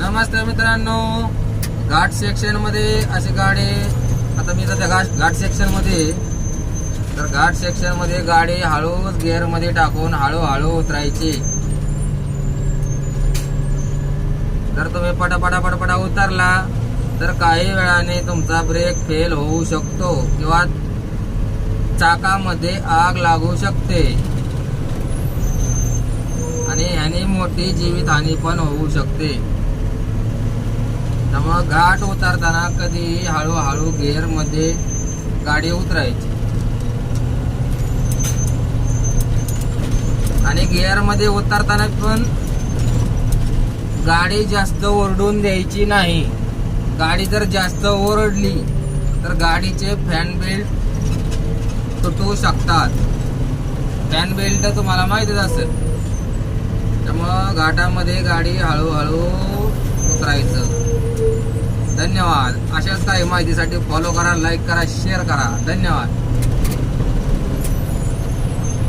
नमस्ते मित्रांनो. घाट सेक्शनमध्ये असे अशी गाडी आता मी सध्या घाट घाट सेक्शनमध्ये तर घाट सेक्शनमध्ये गाडी हळूच गिअरमध्ये टाकून हळूहळू उतरायची. जर तुम्ही पटापटा पटापटा उतरला तर काही वेळाने तुमचा ब्रेक फेल होऊ शकतो किंवा चाकामध्ये आग लागू शकते. आणि ह्याने मोठी जीवितहानी पण होऊ शकते. त्यामुळं घाट उतरताना कधीही हळूहळू गेअरमध्ये गाडी उतरायची. आणि गिअरमध्ये उतरताना पण गाडी जास्त ओरडून द्यायची नाही. गाडी जर जास्त ओरडली तर गाडीचे फॅन बेल्ट तुटू शकतात. फॅन बेल्ट तुम्हाला माहितीच असेल. त्यामुळं घाटामध्ये गाडी हळूहळू उतरायचं. धन्यवाद. अशाच काही माहितीसाठी फॉलो करा लाईक करा शेअर करा. धन्यवाद.